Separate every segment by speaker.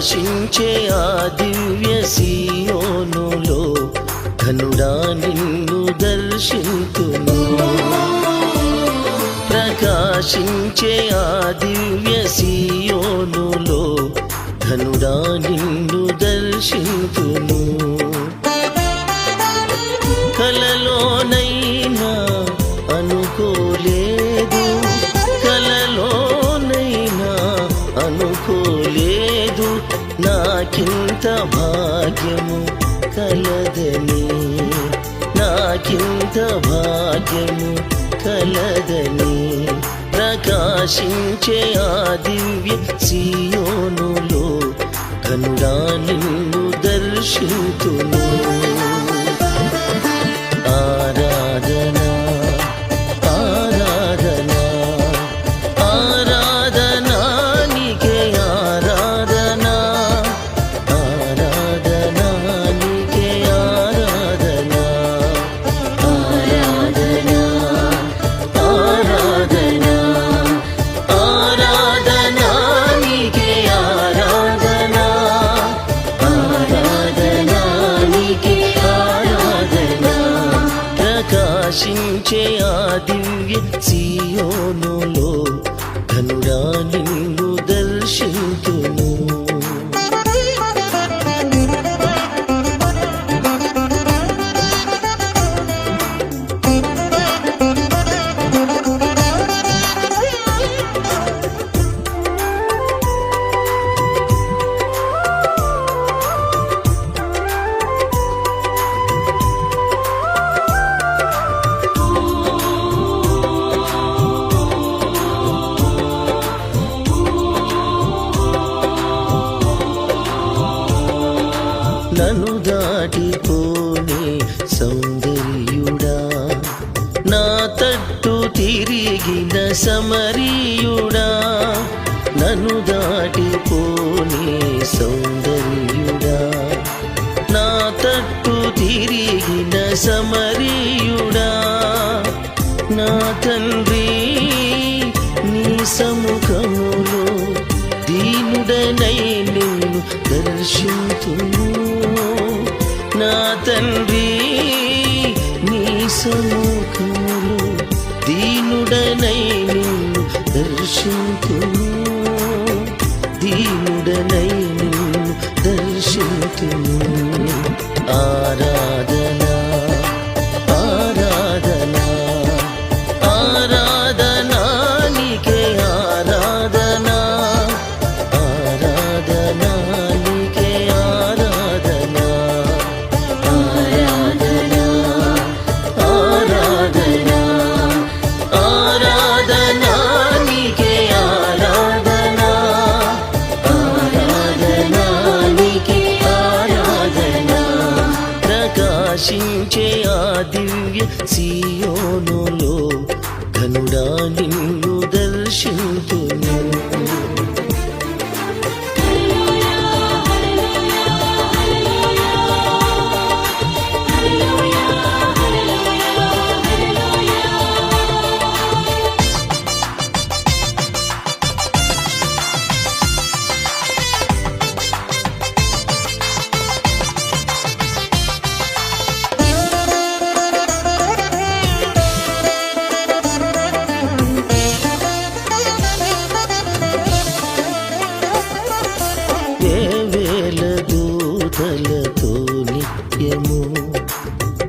Speaker 1: ప్రకాశించే ఆ దివ్య సీయోనులో ధనుడా నిన్ను దర్శింతును. ప్రకాశించే ఆ దివ్య సీయోనులో ధనుడా నిన్ను దర్శింతును. కలలోనైనా అనుకోలే నాకింత భాగ్యము కలదని నాకింత భాగ్యము కలదని ప్రకాశించే ఆ దివ్య సీయోనులో కనుడా నిన్ను దర్శింతును. దర్శించే ఆ దివ్య సీయోనులో ధనుడా నిన్ను నన్ను దాటిపోనే సౌందర్యుడా. నా తట్టు తిరిగిన సమరీయుడా. నన్ను దాటిపోనే సౌందర్యుడా. నా తట్టు తిరిగిన సమరీయుడా. నా తండ్రి నీ సముఖములో దీనుడనై నిన్ను దర్శింతును నా తండ్రి ప్రకాశించే ఆ దివ్య సియోనులో ఘనుడా నిన్ను దర్శింతును.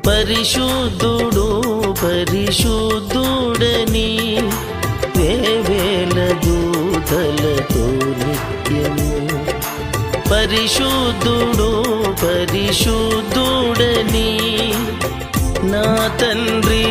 Speaker 1: పరిశుద్ధుడు పరిశుద్ధుడని వేవేల దూతలతో నిత్యము. పరిశుద్ధుడు పరిశుద్ధుడని నా తండ్రి